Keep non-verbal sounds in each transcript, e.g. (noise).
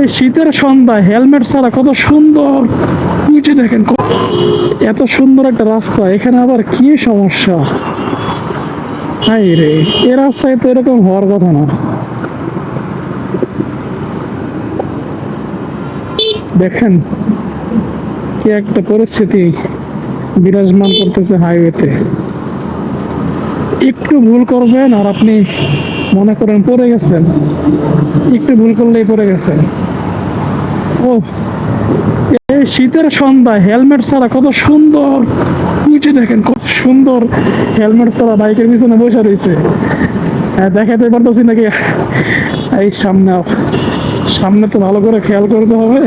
এই শীতের সন্ধ্যায় হেলমেট ছাড়া কত সুন্দর। নিচে দেখেন এত সুন্দর একটা রাস্তা, এখানে আবার কি সমস্যা? হাই রে, এ রাস্তায় তো এরকম হওয়ার কথা না। দেখেন কি একটা পরিস্থিতি বিরাজমান করতেছে হাইওয়েতে একটু ভুল করবেন আর আপনি মনে করেন পড়ে গেছেন। একটু ভুল করলেই পড়ে গেছেন। ও এই শীতের সন্ধ্যায় হেলমেট ছাড়া কত সুন্দর নিচে দেখেন কত সুন্দর হেলমেট ছাড়া বাইকের পিছনে বসে রয়েছে। দেখাতে পারতেছি নাকি? এই সামনে সামনে তো ভালো করে খেয়াল করতে হবে।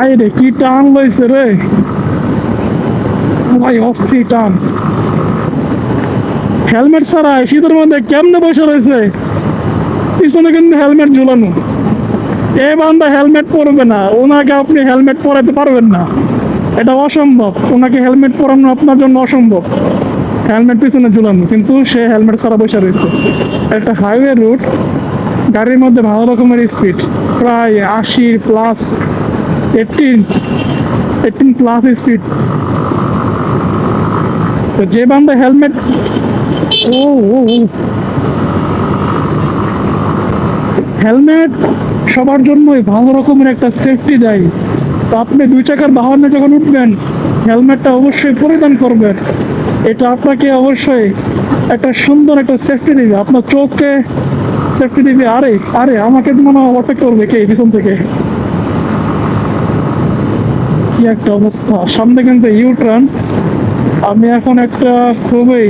আই কি টান লইছে রে। ভাই, অস্থির টান। হেলমেট ছাড়া শীতের মধ্যে কেমনে বসে রয়েছে? পিছনে কিন্তু হেলমেট ঝুলানো। এ বান্দা হেলমেট পরবে না। ওনাকে আপনি হেলমেট পরাতে পারবেন না। এটা অসম্ভব। ওনাকে হেলমেট পরানো আপনার জন্য অসম্ভব। হেলমেট পিছনে ঝুলানো। কিন্তু সে হেলমেট ছাড়া বসে রয়েছে। একটা হাইওয়ে রুট গাড়ির মধ্যে ভালো রকমের স্পিড প্রায় আশি plus eighteen eighteen plus speed তো যে বান্দা হেলমেট হেলমেট সবার জন্যই ভালো রকমের একটা সেফটি দেয়। তো আপনি দুই চাকার বাহনে যখন উঠবেন, হেলমেটটা অবশ্যই পরিধান করবেন। এটা আপনাকে অবশ্যই একটা সুন্দর একটা সেফটি দিবে। আপনার চোখকে সেফটি দিবে। আরে আরে, আমাকে মনে হয় ওভারটেক করবে কে পিছন থেকে? কি একটা অবস্থা। সামনে কিন্তু ইউটার্ন আমি এখন একটা খুবই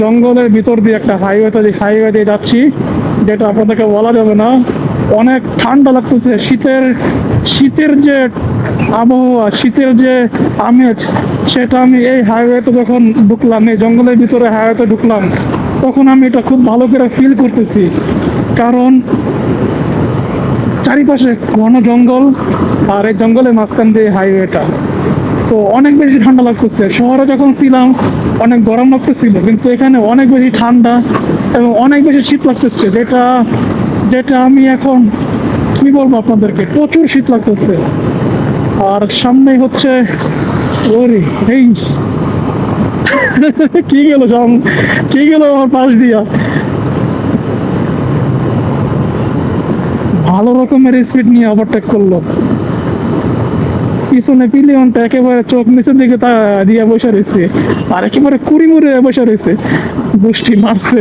জঙ্গলের ভিতর দিয়ে একটা হাইওয়েতে হাইওয়ে দিয়ে যাচ্ছি, যেটা আপনাদেরকে বলা যাবে না। অনেক ঠান্ডা লাগতেছে, শীতের শীতের যে আবহাওয়া, শীতের যে আমেজ, সেটা আমি এই হাইওয়েতে যখন ঢুকলাম, এই জঙ্গলের ভিতরে হাইওয়েতে ঢুকলাম, তখন আমি এটা খুব ভালো করে ফিল করতেছি। কারণ চারিপাশে ঘন জঙ্গল, আর এই জঙ্গলের মাঝখান দিয়ে হাইওয়েটা তো অনেক বেশি ঠান্ডা লাগতেছে। শহরে যখন ছিলাম, অনেক গরম লাগতেছিল, কিন্তু এখানে অনেক বেশি ঠান্ডা এবং অনেক বেশি শীত লাগতেছে, যেটা যেটা আমি এখন, কি বলব আপনাদেরকে, প্রচুর শীত লাগতেছে। আর সামনেই হচ্ছে, ওরে, এই, (laughs) কি গেল সাম কি গেল আমার পাশ দিয়া? ভালো রকমের স্পিড নিয়ে ওভারটেক করল। পিছনে পিলিয়নটা একেবারে চোখ নিচের দিকে তা দিয়ে বসে রয়েছে। আর একেবারে কুড়ি মুড়ে বসে রয়েছে। গোষ্ঠী মারছে।